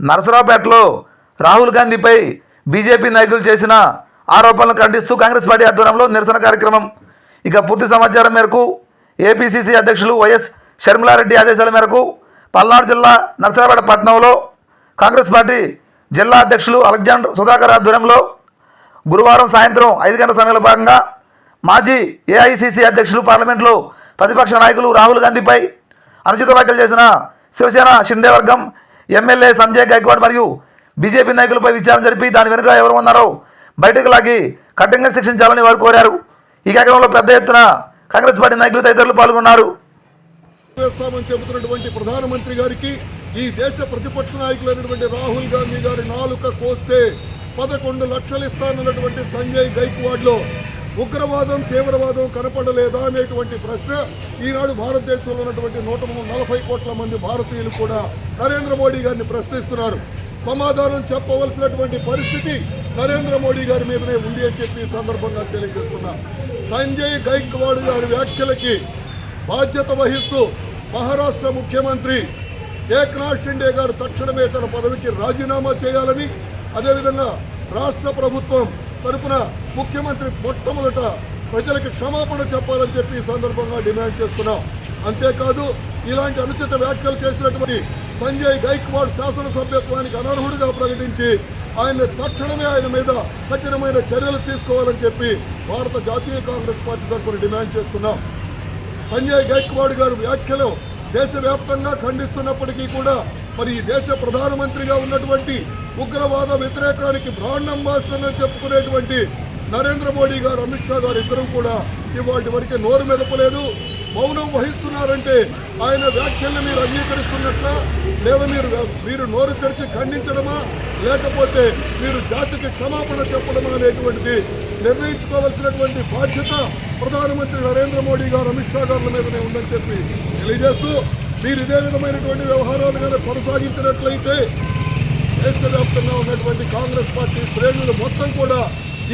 నరసరావుపేటలో Rahul గాంధీపై BJP నాయకులు చేసిన ఆరోపణలు ఖండిస్తూ కాంగ్రెస్ పార్టీ ఆధ్వర్యంలో నిరసన కార్యక్రమం. ఇక పూర్తి సమాచారం మేరకు ఏపీసీసీ అధ్యక్షులు వైఎస్ షర్మిలారెడ్డి ఆదేశాల మేరకు పల్నాడు జిల్లా నరసరావుపేట పట్టణంలో కాంగ్రెస్ పార్టీ జిల్లా అధ్యక్షులు అలెగ్జాండర్ సుధాకర్ ఆధ్వర్యంలో గురువారం సాయంత్రం ఐదు గంటల సమయంలో భాగంగా మాజీ ఏఐసీసీ అధ్యక్షులు పార్లమెంట్లో ప్రతిపక్ష నాయకులు రాహుల్ గాంధీపై అనుచిత వ్యాఖ్యలు చేసిన శివసేన షిండే వర్గం ఎమ్మెల్యే సంజయ్ గైక్వాడ్ మరియు బీజేపీ నాయకులపై విచారణ జరిపి దాని వెనుక ఎవరు ఉన్నారో బయటకు లాగి కఠినంగా శిక్షించాలని వారు కోరారు. ఈ కార్యక్రమంలో పెద్ద ఎత్తున కాంగ్రెస్ పార్టీ నాయకులు తదితరులు పాల్గొన్నారు. చేస్తామని చెబుతున్నటువంటి ప్రధానమంత్రి గారికి ఈ దేశ ప్రతిపక్ష నాయకులైనటువంటి రాహుల్ గాంధీ గారి నాలుక కోస్తే పదకొండు లక్షలు ఇస్తానన్నటువంటి సంజయ్ గైక్వాడ్లో ఉగ్రవాదం తీవ్రవాదం కనపడలేదా అనేటువంటి ప్రశ్న ఈనాడు భారతదేశంలో ఉన్నటువంటి నూట నలభై కోట్ల మంది భారతీయులు కూడా నరేంద్ర మోడీ గారిని ప్రశ్నిస్తున్నారు. సమాధానం చెప్పవలసినటువంటి పరిస్థితి నరేంద్ర మోడీ గారి మీదనే ఉంది అని చెప్పి ఈ సందర్భంగా తెలియజేస్తున్నా. సంజయ్ గైక్వాడ్ గారి వ్యాఖ్యలకి బాధ్యత వహిస్తూ మహారాష్ట్ర ముఖ్యమంత్రి ఏక్నాథ్ షిండే గారు తక్షణమే తన పదవికి రాజీనామా చేయాలని అదేవిధంగా రాష్ట్ర ప్రభుత్వం తరపున ముఖ్యమంత్రి మొట్టమొదట ప్రజలకు క్షమాపణ చెప్పాలని చెప్పి ఈ సందర్భంగా డిమాండ్ చేస్తున్నాం. అంతేకాదు ఇలాంటి అనుచిత వ్యాఖ్యలు చేసినటువంటి సంజయ్ గైక్వాడ్ శాసనసభ్యత్వానికి అనర్హుడిగా ప్రకటించి ఆయన తక్షణమే ఆయన మీద కఠినమైన చర్యలు తీసుకోవాలని చెప్పి భారత జాతీయ కాంగ్రెస్ పార్టీ తరఫున డిమాండ్ చేస్తున్నాం. సంజయ్ గైక్వాడ్ గారు వ్యాఖ్యలు దేశవ్యాప్తంగా ఖండిస్తున్నప్పటికీ కూడా మరి ఈ దేశ ప్రధానమంత్రిగా ఉన్నటువంటి ఉగ్రవాద వ్యతిరేకానికి బ్రాండ్ అంబాసిడర్ చెప్పుకునేటువంటి నరేంద్ర మోడీ గారు అమిత్ షా గారు ఇద్దరు కూడా ఇవాటి వరకే నోరు మెదపలేదు. మౌనం వహిస్తున్నారంటే ఆయన వ్యాఖ్యల్ని మీరు అంగీకరిస్తున్నట్ల? లేదా మీరు మీరు నోరు తెరిచి ఖండించడమా? లేకపోతే మీరు జాతికి క్షమాపణ చెప్పడమా అనేటువంటిది నిర్ణయించుకోవాల్సినటువంటి బాధ్యత ప్రధానమంత్రి నరేంద్ర మోడీ గారు అమిత్ షా గారుల మీదనే ఉందని చెప్పి తెలియజేస్తూ మీరు ఇదే విధమైనటువంటి వ్యవహారాలు కనుక కొనసాగించినట్లయితే దేశవ్యాప్తంగా ఉన్నటువంటి కాంగ్రెస్ పార్టీ శ్రేణులు మొత్తం కూడా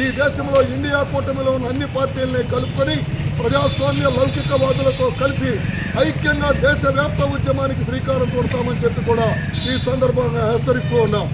ఈ దేశంలో ఇండియా కూటమిలో ఉన్న అన్ని పార్టీలని కలుపుకొని ప్రజాస్వామ్య లౌకికవాదులతో కలిసి ఐక్యంగా దేశవ్యాప్త ఉద్యమానికి శ్రీకారం చుడతామని చెప్పి కూడా ఈ సందర్భంగా హెచ్చరిస్తూ ఉన్నాం.